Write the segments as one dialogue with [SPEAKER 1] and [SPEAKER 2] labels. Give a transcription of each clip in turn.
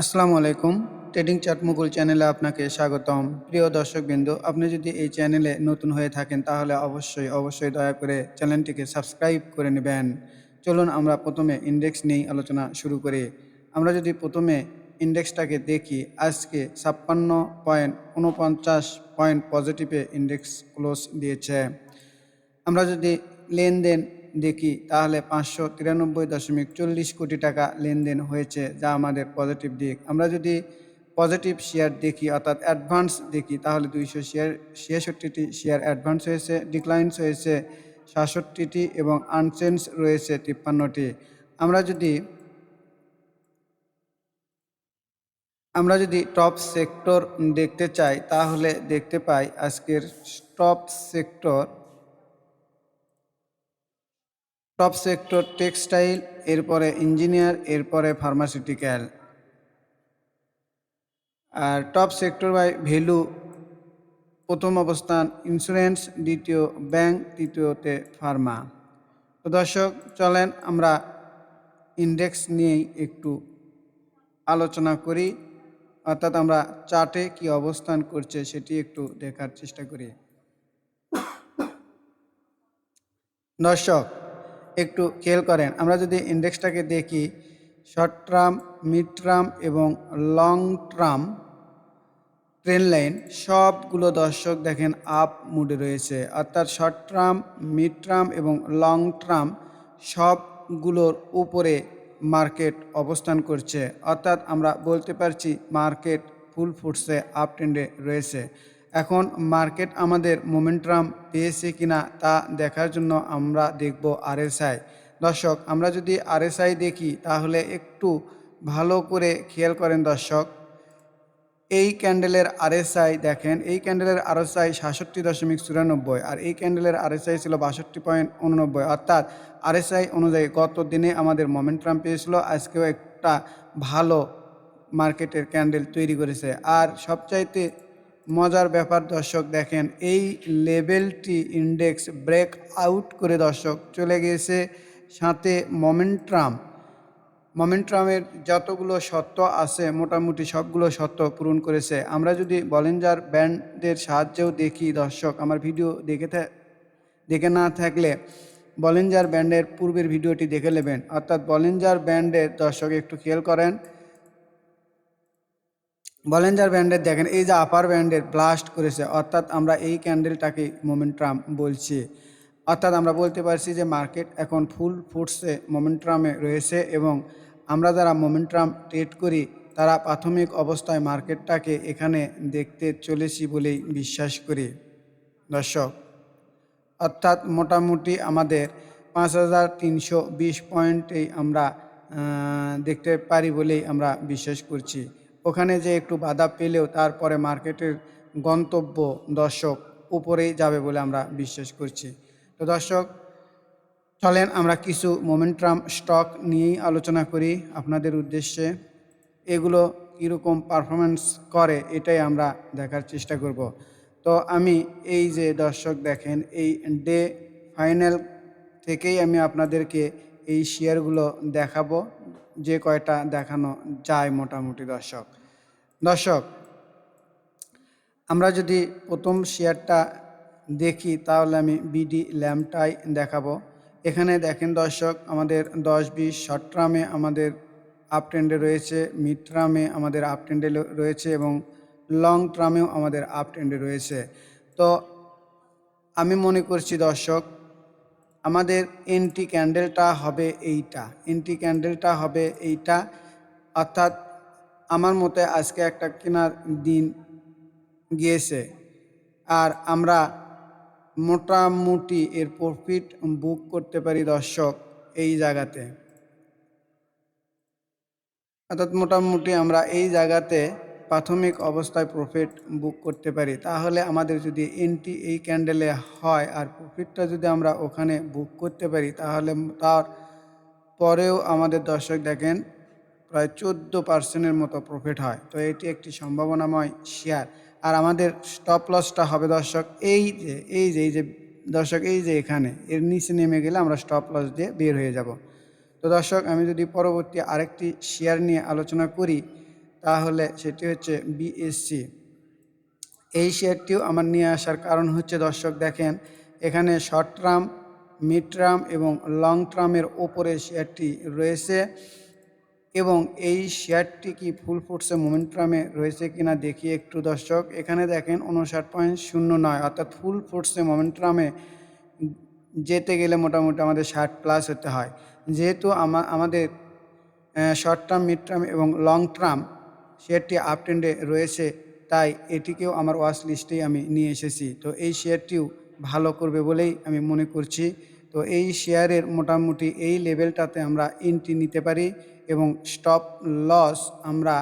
[SPEAKER 1] আসসালামু আলাইকুম। Trading chart মুকুল চ্যানেলে আপনাকে স্বাগতম। প্রিয় দর্শকবৃন্দ, আপনি যদি এই চ্যানেলে নতুন হয়ে থাকেন, তাহলে অবশ্যই অবশ্যই দয়া করে চ্যানেলটিকে সাবস্ক্রাইব করে নেবেন। চলুন আমরা প্রথমে ইন্ডেক্স নিয়েই আলোচনা শুরু করি। আমরা যদি প্রথমে ইন্ডেক্সটাকে দেখি, আজকে ছাপ্পান্ন পয়েন্ট উনপঞ্চাশ পয়েন্ট পজিটিভে ইন্ডেক্স ক্লোজ দিয়েছে। আমরা যদি লেনদেন দেখি, তাহলে পাঁচশো তিরানব্বই দশমিক চল্লিশ কোটি টাকা লেনদেন হয়েছে, যা আমাদের পজিটিভ দিক। আমরা যদি পজিটিভ শেয়ার দেখি, অর্থাৎ অ্যাডভান্স দেখি, তাহলে দুইশো শেয়ার, ছিয়াষট্টিটি শেয়ার অ্যাডভান্স হয়েছে ডিক্লাইন্স হয়েছে, সাতষট্টিটি এবং আনচেঞ্জ রয়েছে তিপ্পান্নটি। আমরা যদি আমরা যদি টপ সেক্টর দেখতে চাই, তাহলে দেখতে পাই আজকের top sector top sector textile, এরপরে ইঞ্জিনিয়ার, এরপরে ফার্মাসিউটিক্যাল। আর টপ সেক্টর বাই ভ্যালু, প্রথম অবস্থান ইন্স্যুরেন্স, দ্বিতীয় ব্যাংক, তৃতীয়তে ফার্মা। তো দর্শক, চলেন আমরা ইন্ডেক্স নিয়েই একটু আলোচনা করি। অর্থাৎ আমরা চার্টে কি অবস্থান করছে সেটি একটু দেখার চেষ্টা করি। দর্শক একটু খেয়াল করেন। আমরা যদি ইন্ডেক্সটাকে দেখি, শর্ট টার্ম, মিড টার্ম এবং লং টার্ম ট্রেন লাইন, সবগুলো দর্শক দেখেন আপ মুডে রয়েছে। অর্থাৎ শর্ট টার্ম, মিড টার্ম এবং লং টার্ম সবগুলোর উপরে মার্কেট অবস্থান করছে। অর্থাৎ আমরা বলতে পারছি মার্কেট ফুল ফুটসে আপ ট্রেন্ডে রয়েছে। এখন মার্কেট আমাদের মোমেন্টাম পেয়েছে কিনা তা দেখার জন্য আমরা দেখব আরএসআই। দর্শক, আমরা যদি আরএসআই দেখি, তাহলে একটু ভালো করে খেয়াল করেন দর্শক। এই ক্যান্ডেলের আরএসআই দেখেন, এই ক্যান্ডেলের আরএসআই সাতষট্টি দশমিক চুরানব্বই আর এই ক্যান্ডেলের আরএসআই ছিল বাষট্টি পয়েন্ট উননব্বই। অর্থাৎ আরএসআই অনুযায়ী গত দিনে আমাদের মোমেন্টাম পেয়েছিল, আজকেও একটা ভালো মার্কেটের ক্যান্ডেল তৈরি করেছে। আর সবচাইতে মজার ব্যাপার, দর্শক, দেখেন, এই লেভেলটি ইন্ডেক্স ব্রেক আউট করে, দর্শক, চলে গিয়েছে সাথে মোমেন্ট্রাম মোমেন্ট্রামের যতগুলো সত্য আছে, মোটামুটি সবগুলো সত্য পূরণ করেছে। আমরা যদি বলেঞ্জার ব্যান্ডের সাহায্যেও দেখি, দর্শক, আমার ভিডিও দেখে দেখে না থাকলে বলেঞ্জার ব্যান্ডের পূর্বের ভিডিওটি দেখে নেবেন। অর্থাৎ বলেঞ্জার ব্যান্ডের দর্শক, একটু খেয়াল করেন বলেঞ্জার ব্যান্ডের দেখেন, এই যে আপার ব্যান্ডের ব্লাস্ট করেছে, অর্থাৎ আমরা এই ক্যান্ডেলটাকে মোমেন্ট্রাম বলছি। অর্থাৎ আমরা বলতে পারছি যে মার্কেট এখন ফুল ফুটসে মোমেন্ট্রামে রয়েছে এবং আমরা যারা মোমেন্ট্রাম ট্রেড করি, তারা প্রাথমিক অবস্থায় মার্কেটটাকে এখানে দেখতে চলেছি বলেই বিশ্বাস করি। দর্শক, অর্থাৎ মোটামুটি আমাদের পাঁচ হাজার তিনশো বিশ পয়েন্টেই আমরা দেখতে পারি বলেই আমরা বিশ্বাস করছি। ওখানে যে একটু বাধা পেলেও তারপরে মার্কেটের গন্তব্য দর্শক উপরেই যাবে বলে আমরা বিশ্বাস করছি। তো দর্শক, চলেন আমরা কিছু মোমেন্ট্রাম স্টক নিয়েই আলোচনা করি আপনাদের উদ্দেশ্যে। এগুলো কীরকম পারফরমেন্স করে এটাই আমরা দেখার চেষ্টা করব। তো আমি এই যে দর্শক দেখেন, এই ডে ফাইনাল থেকেই আমি আপনাদেরকে এই শেয়ারগুলো দেখাবো। যে কয়টা দেখানো যায় মোটামুটি দর্শক। দর্শক, আমরা যদি প্রথম শেয়ারটা দেখি তাহলে আমি বিডি ল্যাম্পটাই দেখাবো। এখানে দেখেন দর্শক, আমাদের দশ বিশ শর্ট ট্রামে আমাদের আপ ট্রেন্ডে রয়েছে মিড ট্রামে আমাদের আপ ট্রেন্ডে রয়েছে এবং লং ট্রামেও আমাদের আপ ট্রেন্ডে রয়েছে। তো আমি মনে করছি দর্শক আমাদের এন্টি ক্যান্ডেলটা হবে এইটা। এন্টি ক্যান্ডেলটা হবে এইটা। অর্থাৎ আমার মতে আজকে একটা কেনার দিন গিয়েছে। আর আমরা মোটামুটি এর প্রফিট বুক করতে পারি দর্শক এই জায়গাতে। অর্থাৎ মোটামুটি আমরা এই জায়গাতে প্রাথমিক অবস্থায় প্রফিট বুক করতে পারি। তাহলে আমাদের যদি এন্টি এই ক্যান্ডেলে হয় আর প্রফিটটা যদি আমরা ওখানে বুক করতে পারি, তাহলে তার পরেও আমাদের দর্শক দেখেন প্রায় চোদ্দ পার্সেন্টের মতো প্রফিট হয়। তো এটি একটি সম্ভাবনাময় শেয়ার আর আমাদের স্টপ লসটা হবে দর্শক এই যে এই যে এই যে, দর্শক এই যে এখানে, এর নিচে নেমে গেলে আমরা স্টপ লস দিয়ে বের হয়ে যাব। তো দর্শক আমি যদি পরবর্তী আরেকটি শেয়ার নিয়ে আলোচনা করি তাহলে সেটি হচ্ছে বিএসসি এই শেয়ারটিও আমার নিয়ে আসার কারণ হচ্ছে, দর্শক দেখেন, এখানে শর্ট টার্ম মিড টার্ম এবং লং টার্মের ওপরে শেয়ারটি রয়েছে এবং এই শেয়ারটি কি ফুল ফুটসে মোমেন্ট্রামে রয়েছে কিনা দেখি একটু, দর্শক। এখানে দেখেন উনষাট পয়েন্ট শূন্য নয়, অর্থাৎ ফুল ফুটসে মোমেন্ট্রামে যেতে গেলে মোটামুটি আমাদের ষাট প্লাস হতে হয়। যেহেতু আমাদের শর্ট টার্ম মিড টার্ম এবং লং টার্ম শেয়ারটি আপ ট্রেন্ডে রয়েছে, তাই এটিকেও আমার ওয়াচ লিস্টেই আমি নিয়ে এসেছি। তো এই শেয়ারটিও ভালো করবে বলেই আমি মনে করছি। তো এই শেয়ারের মোটামুটি এই লেভেলটাতে আমরা এন্ট্রি নিতে পারি এবং স্টপ লস আমরা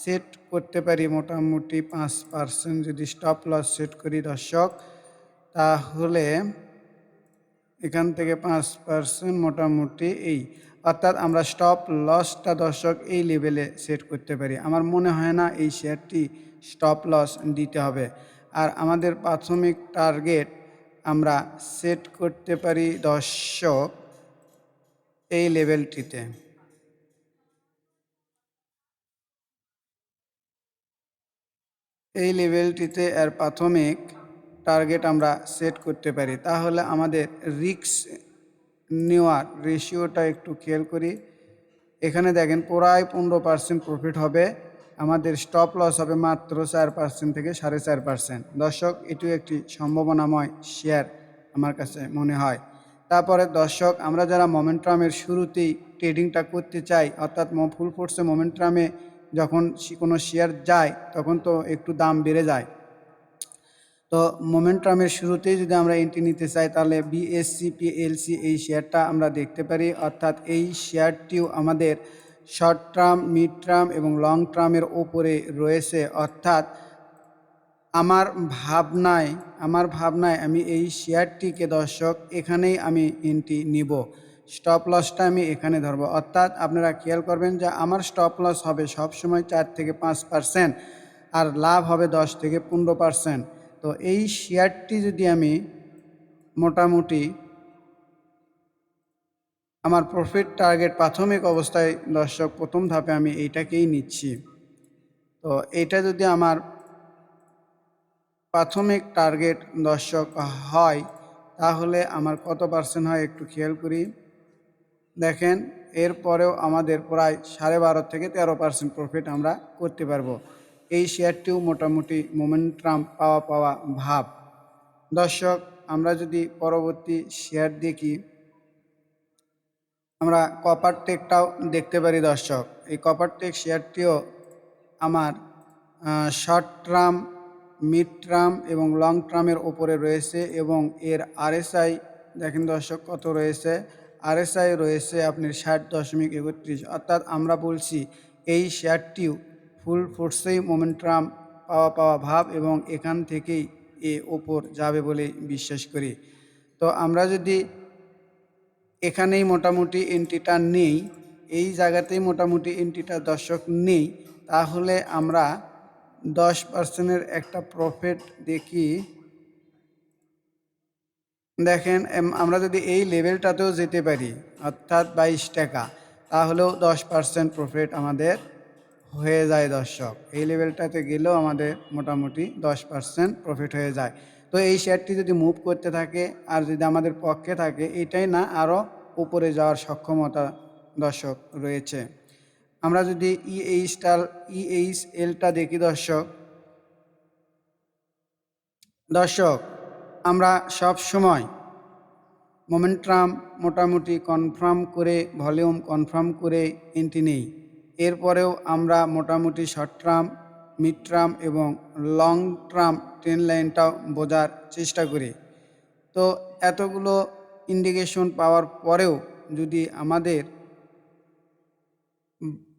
[SPEAKER 1] সেট করতে পারি মোটামুটি পাঁচ পার্সেন্ট যদি স্টপ লস সেট করি দর্শক, তাহলে এখান থেকে পাঁচ পার্সেন্ট মোটামুটি এই অর্থাৎ আমরা স্টপ লসটা দর্শক এই লেভেলে সেট করতে পারি। আমার মনে হয় না এই শেয়ারটি স্টপ লস দিতে হবে। আর আমাদের প্রাথমিক টার্গেট আমরা সেট করতে পারি দর্শক এই লেভেলটিতে এই লেভেলটিতে এর প্রাথমিক টার্গেট আমরা সেট করতে পারি। তাহলে আমাদের রিক্স নেওয়ার রেশিওটা একটু খেয়াল করি। এখানে দেখেন প্রায় পনেরো পার্সেন্ট প্রফিট হবে। আমাদের স্টপ লস হবে মাত্র চার পার্সেন্ট থেকে সাড়ে চার পার্সেন্ট দর্শক, এটিও একটি সম্ভাবনাময় শেয়ার আমার কাছে মনে হয়। তারপরে দর্শক, আমরা যারা মোমেন্ট্রামের শুরুতেই ট্রেডিংটা করতে চাই, অর্থাৎ ফুল ফোর্সে মোমেন্ট্রামে যখন কোনো শেয়ার যায়, তখন তো একটু দাম বেড়ে যায়। তো মোমেন্টামের শুরুতেই যদি আমরা এন্ট্রি নিতে চাই, তাহলে বিএসসি পিএলসি এই শেয়ারটা আমরা দেখতে পারি। অর্থাৎ এই শেয়ারটিও আমাদের শর্ট টার্ম মিড টার্ম এবং লং টার্মের ওপরে রয়েছে। অর্থাৎ আমার ভাবনায় আমার ভাবনায় আমি এই শেয়ারটিকে দর্শক, এখানেই আমি এন্ট্রি নিব। স্টপ লসটা আমি এখানে ধরবো। অর্থাৎ আপনারা খেয়াল করবেন যে আমার স্টপ লস হবে সবসময় চার থেকে পাঁচ পার্সেন্ট আর লাভ হবে দশ থেকে পনেরো পার্সেন্ট তো এই শেয়ারটি যদি আমি মোটামুটি আমার প্রফিট টার্গেট প্রাথমিক অবস্থায় দর্শক, প্রথম ধাপে আমি এইটাকেই নিচ্ছি। তো এইটা যদি আমার প্রাথমিক টার্গেট দর্শক হয়, তাহলে আমার কত পার্সেন্ট হয় একটু খেয়াল করি। দেখেন, এরপরেও আমাদের প্রায় সাড়ে বারো থেকে তেরো পার্সেন্ট প্রফিট আমরা করতে পারব। এই শেয়ারটিও মোটামুটি মোমেন্টাম পাওয়া পাওয়া ভাব। দর্শক, আমরা যদি পরবর্তী শেয়ার দেখি, আমরা কপার টেকটাও দেখতে পারি দর্শক। এই কপার টেক শেয়ারটিও আমার শর্ট টার্ম মিড টার্ম এবং লং টার্মের ওপরে রয়েছে এবং এর আরএসআই দেখেন দর্শক কত রয়েছে? আরএসআই রয়েছে আপনার ষাট দশমিক একত্রিশ। অর্থাৎ আমরা বলছি, এই শেয়ারটিও ফুল ফোর্সেই মোমেন্টাম, পাওয়া পাওয়া ভাব এবং এখান থেকেই এ ওপর যাবে বলে বিশ্বাস করি। তো আমরা যদি এখানেই মোটামুটি এন্ট্রিটা নেই, এই জায়গাতেই মোটামুটি এন্ট্রিটা দর্শক নেই, তাহলে আমরা দশ পার্সেন্টের একটা প্রফিট দেখি। দেখেন আমরা যদি এই লেভেলটাতেও যেতে পারি, অর্থাৎ বাইশ টাকা, তাহলেও দশ পার্সেন্ট প্রফিট আমাদের হয়ে যায় দর্শক। এই লেভেলটাতে গেলেও আমাদের মোটামুটি দশ পার্সেন্ট প্রফিট হয়ে যায়। তো এই শেয়ারটি যদি মুভ করতে থাকে আর যদি আমাদের পক্ষে থাকে, এটাই না আরও উপরে যাওয়ার সক্ষমতা দর্শক রয়েছে। আমরা যদি ইএইচটার ইএইচ এলটা দেখি দর্শক। দর্শক, আমরা সব সময় মোমেন্টাম মোটামুটি কনফার্ম করে ভলিউম কনফার্ম করে এন্ট্রি নেই। এরপরেও আমরা মোটামুটি শর্ট টার্ম মিড টার্ম এবং লং ট্রাম ট্রেন লাইনটাও বোঝার চেষ্টা করি। তো এতগুলো ইন্ডিকেশন পাওয়ার পরেও যদি আমাদের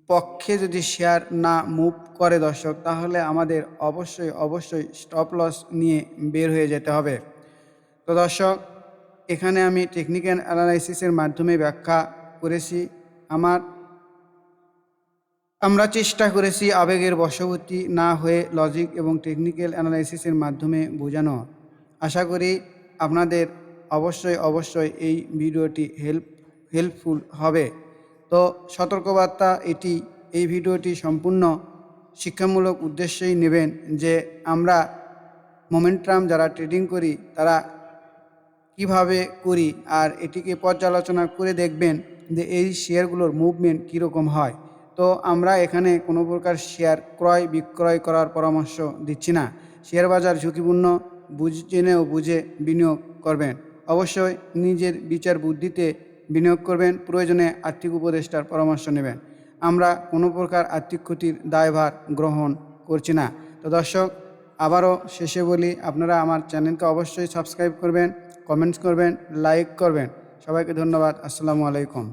[SPEAKER 1] পক্ষে যদি শেয়ার না মুভ করে দর্শক, তাহলে আমাদের অবশ্যই অবশ্যই স্টপ লস নিয়ে বের হয়ে যেতে হবে। তো দর্শক, এখানে আমি টেকনিক্যাল অ্যানালাইসিসের মাধ্যমে ব্যাখ্যা করেছি। আমার আমরা চেষ্টা করেছি আবেগের বশবর্তী না হয়ে লজিক এবং টেকনিক্যাল অ্যানালাইসিসের মাধ্যমে বোঝানো। আশা করি আপনাদের অবশ্যই অবশ্যই এই ভিডিওটি হেল্প হেল্পফুল হবে। তো সতর্কবার্তা এটি, এই ভিডিওটি সম্পূর্ণ শিক্ষামূলক উদ্দেশ্যেই নেবেন যে আমরা মোমেন্ট্রাম যারা ট্রেডিং করি, তারা কীভাবে করি আর এটিকে পর্যালোচনা করে দেখবেন যে এই শেয়ারগুলোর মুভমেন্ট কীরকম হয়। তো আমরা এখানে কোনো প্রকার শেয়ার ক্রয়, বিক্রয় করার পরামর্শ দিচ্ছি না। শেয়ার বাজার ঝুঁকিপূর্ণ, বুঝ ও বুঝে বিনিয়োগ করবেন। অবশ্যই নিজের বিচার বুদ্ধিতে বিনিয়োগ করবেন, প্রয়োজনে আর্থিক উপদেষ্টার পরামর্শ নেবেন। আমরা কোনো প্রকার আর্থিক ক্ষতির দায়ভার গ্রহণ করছি না। তো দর্শক, আবারও শেষে বলি, আপনারা আমার চ্যানেলকে অবশ্যই সাবস্ক্রাইব করবেন, কমেন্টস করবেন, লাইক করবেন। সবাইকে ধন্যবাদ, আসসালামু আলাইকুম।